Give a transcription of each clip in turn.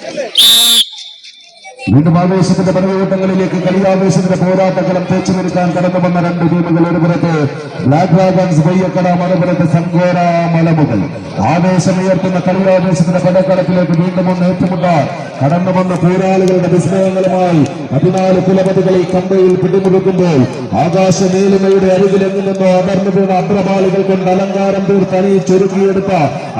Beleza. വീണ്ടും ആവേശത്തിന്റെ പരമോട്ടങ്ങളിലേക്ക് കളിയാവേശത്തിന്റെ പോരാട്ടങ്ങളും തേച്ചു നിൽക്കാൻ കടന്നു വന്ന രണ്ട് ടീമുകൾ ഒരു പുറത്ത്. Black dragons വയ്യക്കട മറുപുറത്ത് സങ്കോര മലമുകൾ. ആവേശമുയർത്തുന്ന കളിയാവേശത്തിന്റെ പടക്കളത്തിലേക്ക് വീണ്ടും ഒന്ന് ഏറ്റുമുട്ടാൻ കടന്നു വന്ന പോരാളികളുടെ വിസ്മയങ്ങളുമായി പതിനാല് കുലപതികൾ ഈ കമ്പയിൽ പിടിമുറുക്കുമ്പോൾ ആകാശ നീലിമയുടെ അരികിലെങ്ങു നിന്നോ അടർന്നു വീണ അത്രപാളികൾ കൊണ്ട് അലങ്കാരം തീർത്ത് ചുരുക്കിയെടുത്ത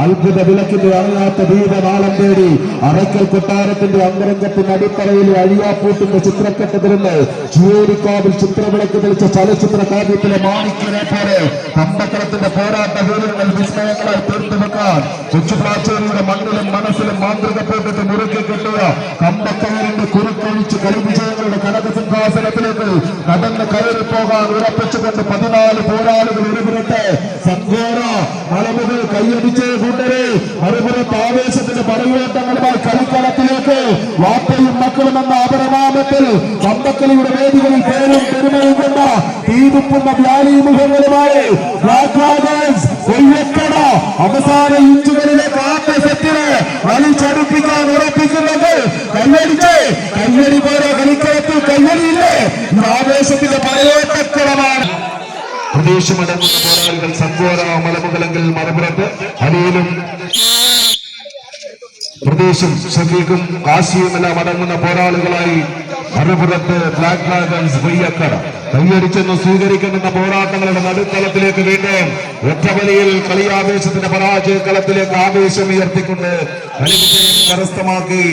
അത്ഭുത വിളക്കിന്റെ അണയാത്ത ദീപനാളം തേടി അറയ്ക്കൽ കൊട്ടാരത്തിന്റെ അന്തരംഗത്തിന്റെ അടിത്തറയിലെ അഴിയാപ്പൂട്ടിന്റെ ചിത്രക്കെട്ടതിരുന്ന് ചുവേരിക്കാവിൽ ചിത്രവിളക്ക് തെളിച്ച ചലച്ചിത്ര കാവ്യത്തിലെ മാണിക്യനെ പോലെ കമ്പക്കളത്തിന്റെ പോരാട്ട വീരങ്ങൾ വിസ്മയങ്ങളായി തീർത്തു വെക്കാൻ കൊച്ചുപ്ലാച്ചേരിയുടെ മണ്ണിലും മനസ്സിലും മാന്ത്രിക പോട്ടത്തെ മുറുക്കി കിട്ടിയ കമ്പക്കവരിന്റെ കുറുക്കൊഴിച്ച് കളിവിജയങ്ങളുടെ കനകസിംഹാസനത്തിലേക്ക് നടന്ന് കയറി പോകാൻ ഉറപ്പിച്ചുകൊണ്ട് പതിനാല് പോരാളികൾ ഒരുപുറത്ത് സംഘോര മലമുകൾ കൈയടിച്ച് കൂട്ടരെ മറുപുറത്ത് ആവേശത്തിന്റെ പടയോട്ടങ്ങളുമായി വാപ്പയും മക്കളും എന്ന അപരനാമത്തിൽ കമ്പക്കളിയുടെ വേദികളിൽ പേരും പെരുമയും കൊണ്ട തീതുപ്പുന്ന വ്യാലി മുഖങ്ങളുമായി കൊയ്യക്കട അവസാന ഇഞ്ചുകളിലേക്ക് ആത്മസത്യന് വലിച്ചടുപ്പിക്കാൻ ഉറപ്പിക്കുന്നുണ്ട്. കയ്യടിച്ച് കയ്യടി പോലെ കളിക്കളത്തിൽ കയ്യടിയില്ലേ? ഇത് ആവേശത്തിന്റെ പടയോട്ടക്കളമാണ് പ്രദേശമടങ്ങുന്ന പോരാളികൾ സഞ്ചോര മലമുകളെങ്കിൽ മറുപുറത്ത് അലിയിലും പ്രദേശം ഷഫീഖും കാശിയുമെല്ലാം അടങ്ങുന്ന പോരാളികളായി മറുപുറത്ത് ബ്ലാക്ക് ഡ്രാഗൺസ് വയ്യക്കട കൈയടിച്ചെന്ന് സ്വീകരിക്കുന്ന പോരാട്ടങ്ങളുടെ നടുത്തലത്തിലേക്ക് വീണ്ടും ഒറ്റവലിയിൽ കളിയാവേശത്തിന്റെ പരാജയ കളത്തിലേക്ക് ആവേശം ഉയർത്തിക്കൊണ്ട് കരസ്ഥമാക്കി